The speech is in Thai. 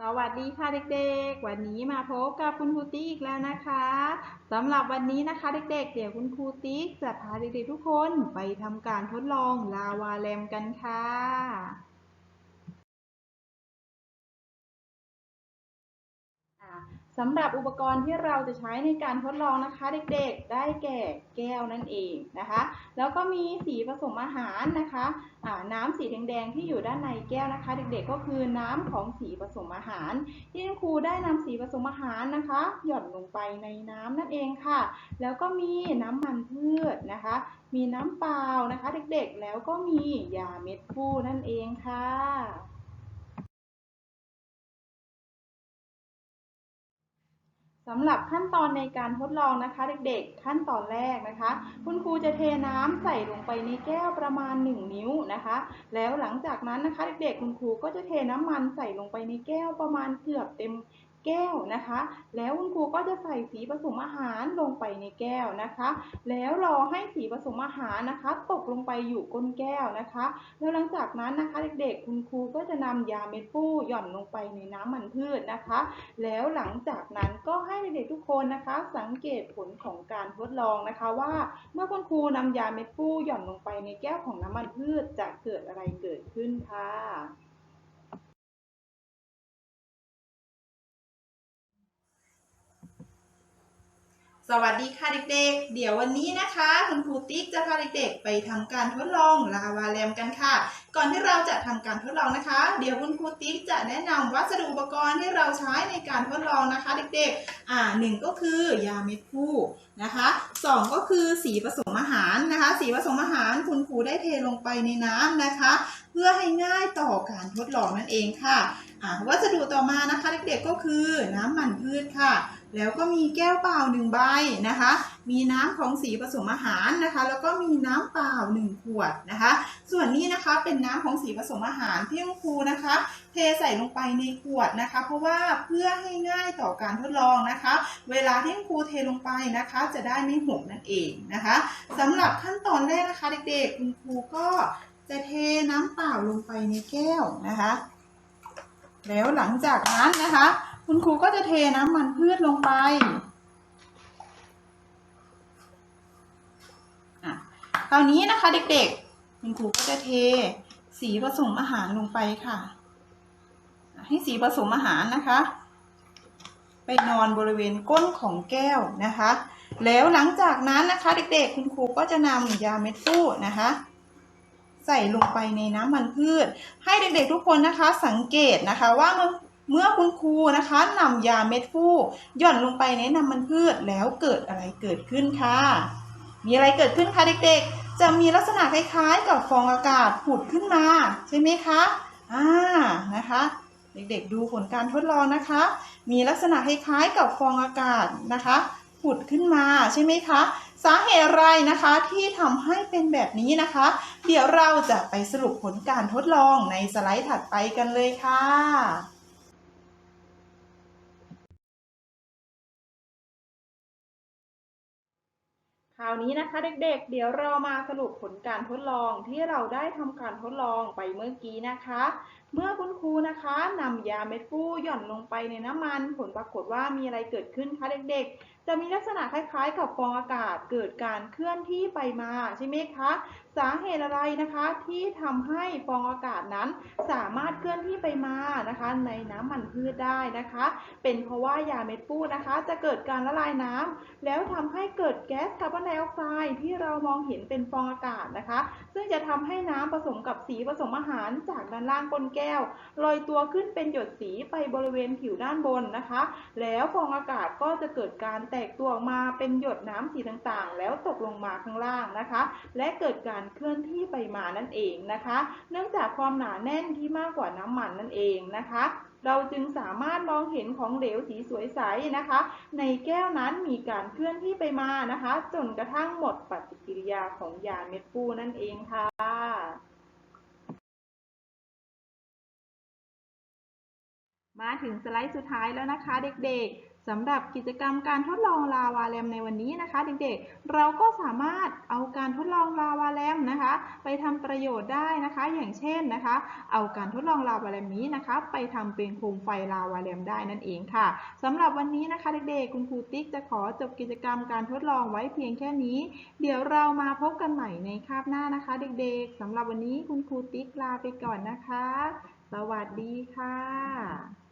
สวัสดีค่ะเด็กๆ วันนี้มาพบกับคุณครูติ๊กอีกแล้วนะคะสำหรับวันนี้นะคะเด็กๆ เดี๋ยวคุณครูติ๊กจะพาเด็กๆทุกคนไปทำการทดลองลาวาแลมกันค่ะ สำหรับอุปกรณ์ที่เราจะใช้ในการทดลองนะคะ เด็กๆ ได้แก่แก้วนั่นเองนะคะ แล้วก็มีสีผสมอาหารนะคะอ่าน้ำสีแดงๆที่อยู่ด้านในแก้วนะคะ เด็กๆ ก็คือน้ำของสีผสมอาหาร ที่คุณครูได้นำสีผสมอาหารนะคะ หย่อนลงไปในน้ำนั่นเองค่ะ แล้วก็มีน้ำมันพืชนะคะ มีน้ำเปล่านะคะ เด็กๆ แล้วก็มียาเม็ดฟูนั่นเองค่ะ สำหรับขั้นตอนในการทดลองนะคะ เด็กๆ ขั้นตอนแรกนะคะ คุณครูจะเทน้ำใส่ลงไปในแก้วประมาณ 1 นิ้วนะคะ แล้วหลังจากนั้นนะคะ เด็กๆ คุณครูก็จะเทน้ำมันใส่ลงไปในแก้วประมาณเกือบเต็ม แก้วนะคะ แล้วคุณครูก็จะใส่สีผสมอาหารลงไปในแก้วนะคะ แล้วรอให้สีผสมอาหารนะคะ ตกลงไปอยู่ก้นแก้วนะคะ แล้วหลังจากนั้นนะคะเด็กๆ คุณครูก็จะนำยาเม็ดฟูหย่อนลงไปในน้ำมันพืชนะคะ แล้วหลังจากนั้นก็ให้เด็กๆทุกคนนะคะ สังเกตผลของการทดลองนะคะว่าเมื่อคุณครูนำยาเม็ดฟูหย่อนลงไปในแก้วของน้ำมันพืชจะเกิดอะไรเกิดขึ้นค่ะ สวัสดีค่ะเด็กๆ เดี๋ยววันนี้นะคะ คุณครูติ๊กจะพาเด็กๆ ไปทำการทดลองลาวาแลมกันค่ะ ก่อนที่เราจะทำการทดลองนะคะ เดี๋ยวคุณครูติ๊กจะแนะนำวัสดุอุปกรณ์ที่เราใช้ในการทดลองนะคะ เด็กๆ อ่าหนึ่งก็คือยาเม็ดฟูนะคะสองก็คือสีผสมอาหารนะคะ สีผสมอาหารคุณครูได้เทลงไปในน้ำนะคะ เพื่อให้ง่ายต่อการทดลองนั่นเองค่ะอ่าวัสดุต่อมานะคะ เด็กๆ ก็คือน้ำมันพืชค่ะ แล้วก็มีแก้วเปล่าหนึ่งใบนะคะ มีน้ำของสีผสมอาหารนะคะ แล้วก็มีน้ำเปล่าหนึ่งขวดนะคะ ส่วนนี้นะคะเป็นน้ำของสีผสมอาหารที่คุณครูนะคะ เทใส่ลงไปในขวดนะคะ เพราะว่าเพื่อให้ง่ายต่อการทดลองนะคะ เวลาที่คุณครูเทลงไปนะคะ จะได้ไม่หกนั่นเองนะคะสำหรับขั้นตอนแรกนะคะเด็กๆคุณครูก็จะเทน้ำเปล่าลงไปในแก้วนะคะ แล้วหลังจากนั้นนะคะ คุณครูก็จะเทน้ำมันพืชลงไปคราวนี้นะคะเด็กๆ คุณครูก็จะเทสีผสมอาหารลงไปค่ะอะ ให้สีผสมอาหารนะคะ ไปนอนบริเวณก้นของแก้วนะคะ แล้วหลังจากนั้นนะคะเด็กๆ คุณครูก็จะนำยาเม็ดฟูนะคะ ใส่ลงไปในน้ำมันพืช ให้เด็กๆทุกคนนะคะสังเกตนะคะว่า เมื่อคุณครูนะคะนำยาเม็ดฟูหย่อนลงไปในน้ำมันพืชแล้วเกิดอะไรเกิดขึ้นคะ มีอะไรเกิดขึ้นคะเด็กๆ จะมีลักษณะคล้ายๆ กับฟองอากาศผุดขึ้นมา ใช่ไหมคะอ่านะคะเด็กๆดูผลการทดลองนะคะ มีลักษณะคล้ายๆกับฟองอากาศนะคะ ผุดขึ้นมาใช่ไหมคะ สาเหตุอะไรนะคะที่ทำให้เป็นแบบนี้นะคะ เดี๋ยวเราจะไปสรุปผลการทดลองในสไลด์ถัดไปกันเลยค่ะ คราวนี้นะคะเด็กๆ เดี๋ยวเรามาสรุปผลการทดลองที่เราได้ทำการทดลองไปเมื่อกี้นะคะเมื่อคุณครูนะคะนำยาเม็ดฟูหย่อนลงไปในน้ำมัน ผลปรากฏว่ามีอะไรเกิดขึ้นคะเด็กๆ จะมีลักษณะคล้ายๆ กับฟองอากาศเกิดการเคลื่อนที่ไปมาใช่ไหมคะ สาเหตุอะไรนะคะที่ทำให้ฟองอากาศนั้น สามารถเคลื่อนที่ไปมานะคะ ในน้ำมันพืชได้นะคะ เป็นเพราะว่ายาเม็ดฟูนะคะ จะเกิดการละลายน้ำแล้วทำให้เกิดแก๊สคาร์บอนไดออกไซด์ที่เรามองเห็นเป็นฟองอากาศนะคะ ซึ่งจะทำให้น้ำผสมกับสีผสมอาหารจากด้านล่างก้นแก้วลอยตัวขึ้นเป็นหยดสีไปบริเวณผิวด้านบนนะคะ แล้วฟองอากาศก็จะเกิดการแตกตัวออกมาเป็นหยดน้ำสีต่างๆ แล้วตกลงมาข้างล่างนะคะ และเกิดการเคลื่อนที่ไปมานั่นเองนะคะ เนื่องจากความหนาแน่นที่มากกว่าน้ำมันนั่นเองนะคะเราจึงสามารถมองเห็นของเหลวสีสวยใสนะคะ ในแก้วนั้นมีการเคลื่อนที่ไปมานะคะ จนกระทั่งหมดปฏิกิริยาของยาเม็ดฟูนั่นเองค่ะ มาถึงสไลด์สุดท้ายแล้วนะคะ เด็กๆสำหรับกิจกรรมการทดลองลาวาแลมในวันนี้นะคะ เด็กๆ เราก็สามารถเอาการทดลองลาวาแลมนะคะ ไปทำประโยชน์ได้นะคะ อย่างเช่นนะคะ เอาการทดลองลาวาแลมนี้นะคะ ไปทำเป็นโคมไฟลาวาแลมได้นั่นเองค่ะสำหรับวันนี้นะคะเด็กๆ คุณครูติ๊กจะขอจบกิจกรรมการทดลองไว้เพียงแค่นี้ เดี๋ยวเรามาพบกันใหม่ในคาบหน้านะคะ เด็กๆสำหรับวันนี้คุณครูติ๊กลาไปก่อนนะคะ สวัสดีค่ะ